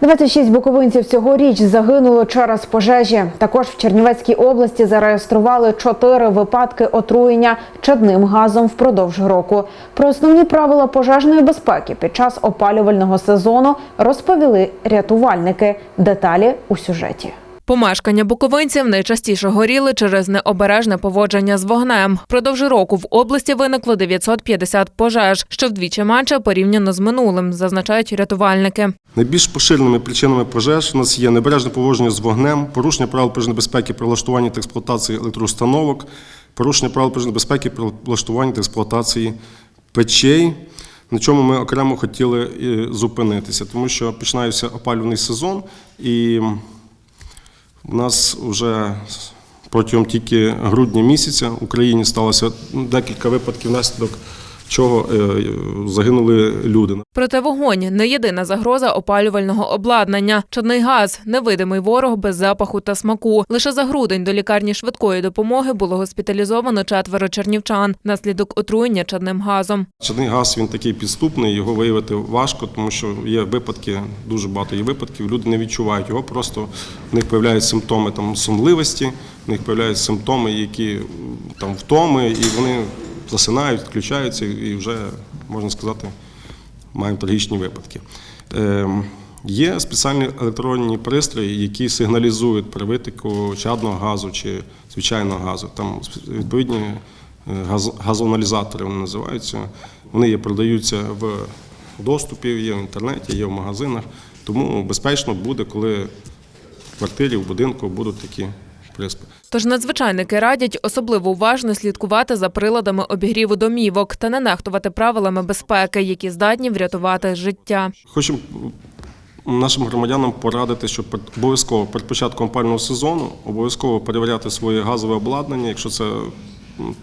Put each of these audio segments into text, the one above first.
26 буковинців цьогоріч загинуло через пожежі. Також в Чернівецькій області зареєстрували чотири випадки отруєння чадним газом впродовж року. Про основні правила пожежної безпеки під час опалювального сезону розповіли рятувальники. Деталі у сюжеті. Помешкання буковинців найчастіше горіли через необережне поводження з вогнем. Продовж року в області виникло 950 пожеж, що вдвічі менше порівняно з минулим, зазначають рятувальники. Найбільш поширеними причинами пожеж у нас є небережне поводження з вогнем, порушення правил пожежної безпеки та експлуатації електроустановок, порушення правил пожежної безпеки при та експлуатації печей. На чому ми окремо хотіли е, зупинитися, тому що починається опалювальний сезон, і у нас вже протягом тільки грудня місяця в Україні сталося декілька випадків, внаслідок чого е, загинули люди. Проте вогонь не єдина загроза опалювального обладнання. Чадний газ невидимий ворог без запаху та смаку. Лише за грудень до лікарні швидкої допомоги було госпіталізовано четверо чернівчан внаслідок отруєння чадним газом. Чадний газ він такий підступний, його виявити важко, тому що є випадки, дуже багато є випадків. Люди не відчувають його, просто в них появляються симптоми там сонливості, в них появляються симптоми, які там втоми, і вони засинають, відключаються, і вже можна сказати, маємо трагічні випадки. Ем, Є спеціальні електронні пристрої, які сигналізують при витоку чадного газу чи звичайного газу. Там відповідні е, газ- газоаналізатори вони називаються. Вони є, продаються в доступі, є в інтернеті, є в магазинах. Тому безпечно буде, коли в квартирі, в будинку будуть такі приспи. Тож надзвичайники радять особливо уважно слідкувати за приладами обігріву домівок та не нехтувати правилами безпеки, які здатні врятувати життя. Хочемо нашим громадянам порадити, що обов'язково перед початком опалювального сезону обов'язково перевіряти своє газове обладнання, якщо це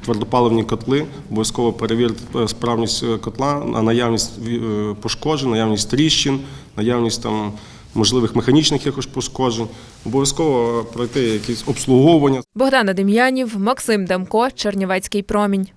твердопаливні котли, обов'язково перевірити е, справність е, котла, на наявність е, пошкоджень, наявність тріщин, наявність там можливих механічних якось пошкоджень. Обов'язково пройти якісь обслуговування. Богдана Дем'янів, Максим Демко, Чернівецький промінь.